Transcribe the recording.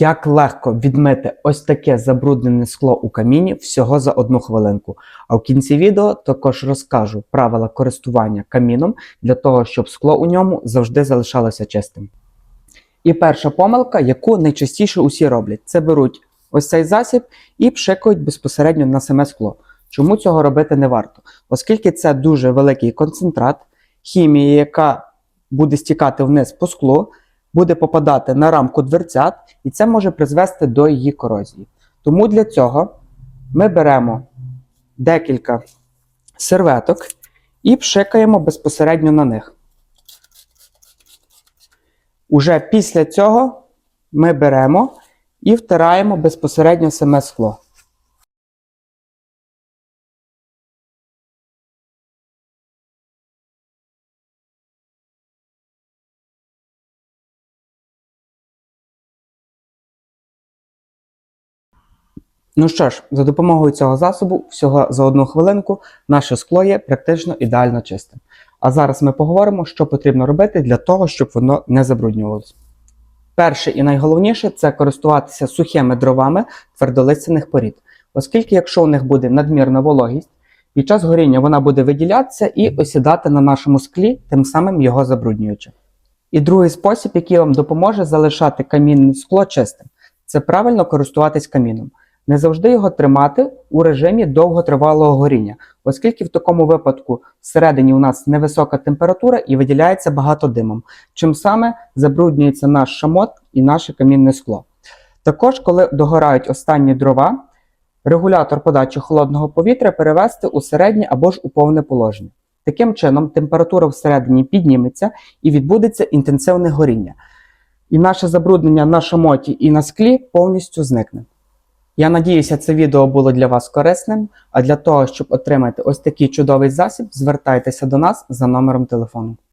Як легко відмити ось таке забруднене скло у каміні всього за одну хвилинку. А в кінці відео також розкажу правила користування каміном для того, щоб скло у ньому завжди залишалося чистим. І перша помилка, яку найчастіше усі роблять, це беруть ось цей засіб і пшикають безпосередньо на саме скло. Чому цього робити не варто? Оскільки це дуже великий концентрат, хімія, яка буде стікати вниз по склу, буде попадати на рамку дверцят, і це може призвести до її корозії. Тому для цього ми беремо декілька серветок і пшикаємо безпосередньо на них. Уже після цього ми беремо і втираємо безпосередньо саме скло. Ну що ж, за допомогою цього засобу, всього за одну хвилинку, наше скло є практично ідеально чистим. А зараз ми поговоримо, що потрібно робити для того, щоб воно не забруднювалося. Перше і найголовніше це користуватися сухими дровами твердолистяних порід, оскільки, якщо у них буде надмірна вологість, під час горіння вона буде виділятися і осідати на нашому склі, тим самим його забруднюючи. І другий спосіб, який вам допоможе залишати камінне скло чистим, це правильно користуватись каміном. Не завжди його тримати у режимі довготривалого горіння, оскільки в такому випадку всередині у нас невисока температура і виділяється багато димом, чим саме забруднюється наш шамот і наше камінне скло. Також, коли догорають останні дрова, регулятор подачі холодного повітря перевести у середнє або ж у повне положення. Таким чином, температура всередині підніметься і відбудеться інтенсивне горіння. І наше забруднення на шамоті і на склі повністю зникне. Я надіюся, це відео було для вас корисним. А для того, щоб отримати ось такий чудовий засіб, звертайтеся до нас за номером телефону.